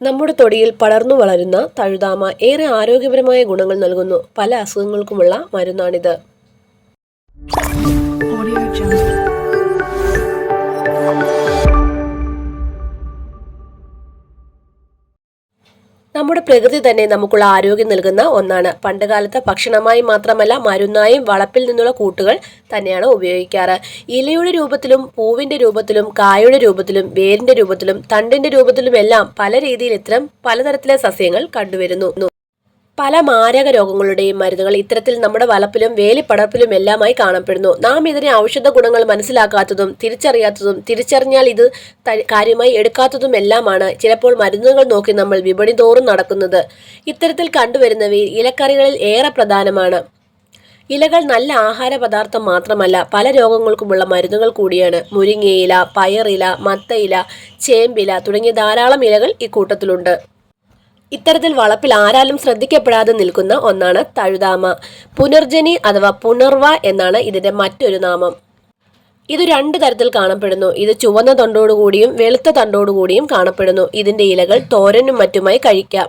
നമ്മുടെ തൊടിയിൽ പടർന്നു വളരുന്ന തഴുതാമ ഏറെ ആരോഗ്യപരമായ ഗുണങ്ങൾ നൽകുന്നു. പല അസുഖങ്ങൾക്കുമുള്ള മരുന്നാണിത്. നമ്മുടെ പ്രകൃതി തന്നെ നമുക്കുള്ള ആരോഗ്യം നൽകുന്ന ഒന്നാണ്. പണ്ടുകാലത്ത് ഭക്ഷണമായി മാത്രമല്ല മരുന്നായും വളപ്പിൽ നിന്നുള്ള കൂട്ടുകൾ തന്നെയാണ് ഉപയോഗിക്കാറ്. ഇലയുടെ രൂപത്തിലും പൂവിന്റെ രൂപത്തിലും കായയുടെ രൂപത്തിലും വേരിന്റെ രൂപത്തിലും തണ്ടിന്റെ രൂപത്തിലും എല്ലാം പല രീതിയിൽ ഇത്തരം പലതരത്തിലെ സസ്യങ്ങൾ കണ്ടുവരുന്നു. പല മാരക രോഗങ്ങളുടെയും മരുന്നുകൾ ഇത്തരത്തിൽ നമ്മുടെ വലപ്പിലും വേലിപ്പടർപ്പിലും എല്ലാമായി കാണപ്പെടുന്നു. നാം ഇതിനെ ഔഷധ ഗുണങ്ങൾ മനസ്സിലാക്കാത്തതും തിരിച്ചറിയാത്തതും തിരിച്ചറിഞ്ഞാൽ ഇത് കാര്യമായി എടുക്കാത്തതും എല്ലാമാണ്. ചിലപ്പോൾ മരുന്നുകൾ നോക്കി നമ്മൾ വിപണി തോറും നടക്കുന്നത്. ഇത്തരത്തിൽ കണ്ടുവരുന്നവയിൽ ഇലക്കറികളിൽ ഏറെ പ്രധാനമാണ്. ഇലകൾ നല്ല ആഹാര പദാർത്ഥം മാത്രമല്ല പല രോഗങ്ങൾക്കുമുള്ള മരുന്നുകൾ കൂടിയാണ്. മുരിങ്ങയില പയറില മത്തയില ചേമ്പില തുടങ്ങിയ ധാരാളം ഇലകൾ ഇക്കൂട്ടത്തിലുണ്ട് ഇത്തരത്തിൽ വളപ്പിൽ ആരാലും ശ്രദ്ധിക്കപ്പെടാതെ നിൽക്കുന്ന ഒന്നാണ് തഴുതാമ. പുനർജനി അഥവാ പുനർവ എന്നാണ് ഇതിന്റെ മറ്റൊരു നാമം. ഇത് രണ്ട് തരത്തിൽ കാണപ്പെടുന്നു. ഇത് ചുവന്ന തണ്ടോടുകൂടിയും വെളുത്ത തണ്ടോടുകൂടിയും കാണപ്പെടുന്നു. ഇതിന്റെ ഇലകൾ തോരനും മറ്റുമായി കഴിക്കാം.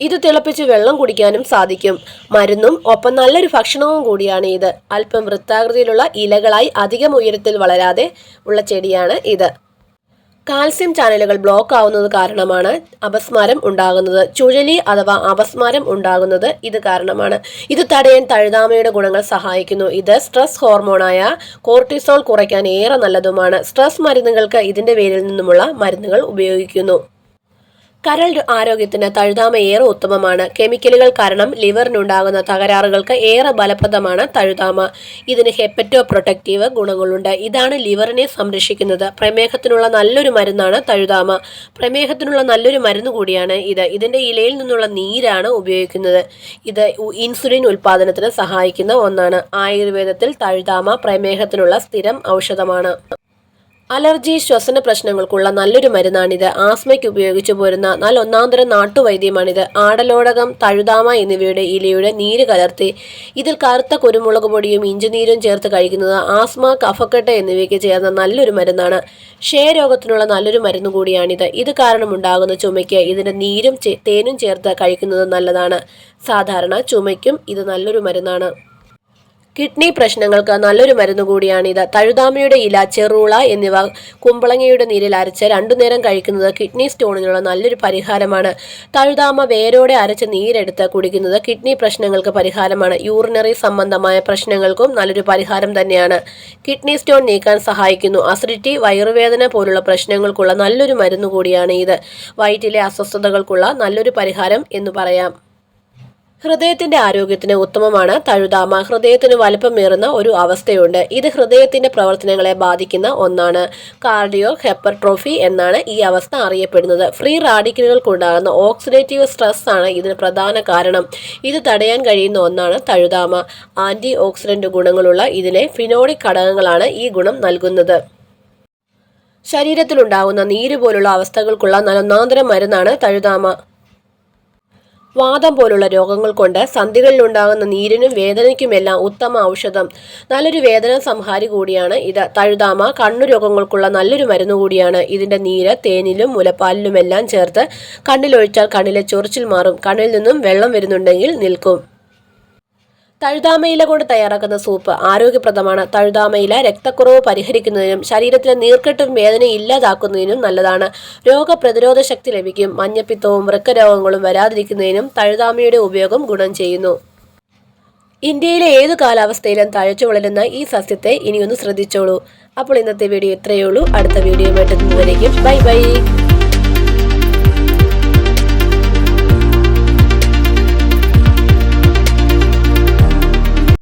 ഇത് തിളപ്പിച്ച് വെള്ളം കുടിക്കാനും സാധിക്കും. മരുന്നും ഒപ്പം നല്ലൊരു ഭക്ഷണവും കൂടിയാണ് ഇത്. അല്പം വൃത്താകൃതിയിലുള്ള ഇലകളായി അധികം ഉയരത്തിൽ വളരാതെ ഉള്ള ചെടിയാണ് ഇത്. കാൽസ്യം ചാനലുകൾ ബ്ലോക്ക് ആവുന്നത് കാരണമാണ് അപസ്മാരം ഉണ്ടാകുന്നത്. ചുഴലി അഥവാ അപസ്മാരം ഉണ്ടാകുന്നത് ഇത് കാരണമാണ്. ഇത് തടയാൻ തഴുതാമയുടെ ഗുണങ്ങൾ സഹായിക്കുന്നു. ഇത് സ്ട്രെസ് ഹോർമോണായ കോർട്ടിസോൾ കുറയ്ക്കാൻ ഏറെ നല്ലതുമാണ്. സ്ട്രെസ് മരുന്നുകൾക്ക് ഇതിന്റെ പേരിൽ നിന്നുമുള്ള മരുന്നുകൾ ഉപയോഗിക്കുന്നു. കരൾ ആരോഗ്യത്തിന് തഴുതാമ ഏറെ ഉത്തമമാണ്. കെമിക്കലുകൾ കാരണം ലിവറിനുണ്ടാകുന്ന തകരാറുകൾക്ക് ഏറെ ഫലപ്രദമാണ് തഴുതാമ. ഇതിന് ഹെപ്പറ്റോ പ്രൊട്ടക്റ്റീവ് ഗുണങ്ങളുണ്ട്. ഇതാണ് ലിവറിനെ സംരക്ഷിക്കുന്നത്. പ്രമേഹത്തിനുള്ള നല്ലൊരു മരുന്നാണ് തഴുതാമ. പ്രമേഹത്തിനുള്ള നല്ലൊരു മരുന്ന് കൂടിയാണ് ഇത്. ഇതിന്റെ ഇലയിൽ നിന്നുള്ള നീരാണ് ഉപയോഗിക്കുന്നത്. ഇത് ഇൻസുലിൻ ഉൽപാദനത്തിന് സഹായിക്കുന്ന ഒന്നാണ്. ആയുർവേദത്തിൽ തഴുതാമ പ്രമേഹത്തിനുള്ള സ്ഥിരം ഔഷധമാണ്. അലർജി ശ്വസന പ്രശ്നങ്ങൾക്കുള്ള നല്ലൊരു മരുന്നാണിത്. ആസ്മയ്ക്ക് ഉപയോഗിച്ചു പോരുന്ന നല്ല ഒന്നാന്തര നാട്ടുവൈദ്യമാണിത്. ആടലോടകം തഴുതാമ എന്നിവയുടെ ഇലയുടെ നീര് കലർത്തി ഇതിൽ കറുത്ത കുരുമുളക് പൊടിയും ഇഞ്ചിനീരും ചേർത്ത് കഴിക്കുന്നത് ആസ്മ കഫക്കെട്ട് എന്നിവയ്ക്ക് ചേർന്ന നല്ലൊരു മരുന്നാണ്. ക്ഷയരോഗത്തിനുള്ള നല്ലൊരു മരുന്ന് കൂടിയാണിത്. ഇത് കാരണമുണ്ടാകുന്ന ചുമയ്ക്ക് ഇതിന്റെ നീരും തേനും ചേർത്ത് കഴിക്കുന്നത് നല്ലതാണ്. സാധാരണ ചുമയ്ക്കും ഇത് നല്ലൊരു മരുന്നാണ്. കിഡ്നി പ്രശ്നങ്ങൾക്ക് നല്ലൊരു മരുന്ന് കൂടിയാണിത്. തഴുതാമയുടെ ഇല ചെറുള എന്നിവ കുമ്പളങ്ങയുടെ നീരിൽ അരച്ച് രണ്ടു നേരം കഴിക്കുന്നത് കിഡ്നി സ്റ്റോണിനുള്ള നല്ലൊരു പരിഹാരമാണ്. തഴുതാമ വേരോടെ അരച്ച് നീരെടുത്ത് കുടിക്കുന്നത് കിഡ്നി പ്രശ്നങ്ങൾക്ക് പരിഹാരമാണ്. യൂറിനറി സംബന്ധമായ പ്രശ്നങ്ങൾക്കും നല്ലൊരു പരിഹാരം തന്നെയാണ്. കിഡ്നി സ്റ്റോൺ നീക്കാൻ സഹായിക്കുന്നു. അസിഡിറ്റി വയറുവേദന പോലുള്ള പ്രശ്നങ്ങൾക്കുള്ള നല്ലൊരു മരുന്ന് കൂടിയാണ് ഇത്. വയറ്റിലെ അസ്വസ്ഥതകൾക്കുള്ള നല്ലൊരു പരിഹാരം എന്ന് പറയാം. ഹൃദയത്തിന്റെ ആരോഗ്യത്തിന് ഉത്തമമാണ് തഴുതാമ. ഹൃദയത്തിന് വലുപ്പമേറുന്ന ഒരു അവസ്ഥയുണ്ട്. ഇത് ഹൃദയത്തിന്റെ പ്രവർത്തനങ്ങളെ ബാധിക്കുന്ന ഒന്നാണ്. കാർഡിയോ ഹെപ്പർട്രോഫി എന്നാണ് ഈ അവസ്ഥ അറിയപ്പെടുന്നത്. ഫ്രീ റാഡിക്കലുകൾക്കുണ്ടാകുന്ന ഓക്സിഡേറ്റീവ് സ്ട്രെസ് ആണ് ഇതിന് പ്രധാന കാരണം. ഇത് തടയാൻ കഴിയുന്ന ഒന്നാണ് തഴുതാമ. ആന്റി ഓക്സിഡന്റ് ഗുണങ്ങളുള്ള ഇതിലെ ഫിനോളിക് ഘടകങ്ങളാണ് ഈ ഗുണം നൽകുന്നത്. ശരീരത്തിലുണ്ടാകുന്ന നീര് പോലുള്ള അവസ്ഥകൾക്കുള്ള നലൊന്നാന്തരം മരുന്നാണ് തഴുതാമ. വാദം പോലുള്ള രോഗങ്ങൾ കൊണ്ട് സന്ധികളിലുണ്ടാകുന്ന നീരിനും വേദനയ്ക്കുമെല്ലാം ഉത്തമ ഔഷധം. നല്ലൊരു വേദന സംഹാരി കൂടിയാണ് ഇത്. തഴുതാമ കണ്ണു രോഗങ്ങൾക്കുള്ള നല്ലൊരു മരുന്ന് കൂടിയാണ് ഇതിന്റെ നീര് തേനിലും മുലപ്പാലിലുമെല്ലാം ചേർത്ത് കണ്ണിലൊഴിച്ചാൽ കണ്ണിലെ ചൊറിച്ചിൽ മാറും. കണ്ണിൽ നിന്നും വെള്ളം വരുന്നുണ്ടെങ്കിൽ നിൽക്കും. തഴുതാമയില കൊണ്ട് തയ്യാറാക്കുന്ന സൂപ്പ് ആരോഗ്യപ്രദമാണ്. തഴുതാമയില രക്തക്കുറവ് പരിഹരിക്കുന്നതിനും ശരീരത്തിലെ നീർക്കെട്ടും വേദന ഇല്ലാതാക്കുന്നതിനും നല്ലതാണ്. രോഗപ്രതിരോധ ശക്തി ലഭിക്കും. മഞ്ഞപ്പിത്തവും വൃക്കരോഗങ്ങളും വരാതിരിക്കുന്നതിനും തഴുതാമയുടെ ഉപയോഗം ഗുണം ചെയ്യുന്നു. ഇന്ത്യയിലെ ഏത് കാലാവസ്ഥയിലും തഴച്ചു വളരുന്ന ഈ സസ്യത്തെ ഇനിയൊന്ന് ശ്രദ്ധിച്ചോളൂ. അപ്പോൾ ഇന്നത്തെ വീഡിയോ ഇത്രയേ ഉള്ളൂ. അടുത്ത വീഡിയോ എത്തുന്നതിലേക്കും ബൈ ബൈ.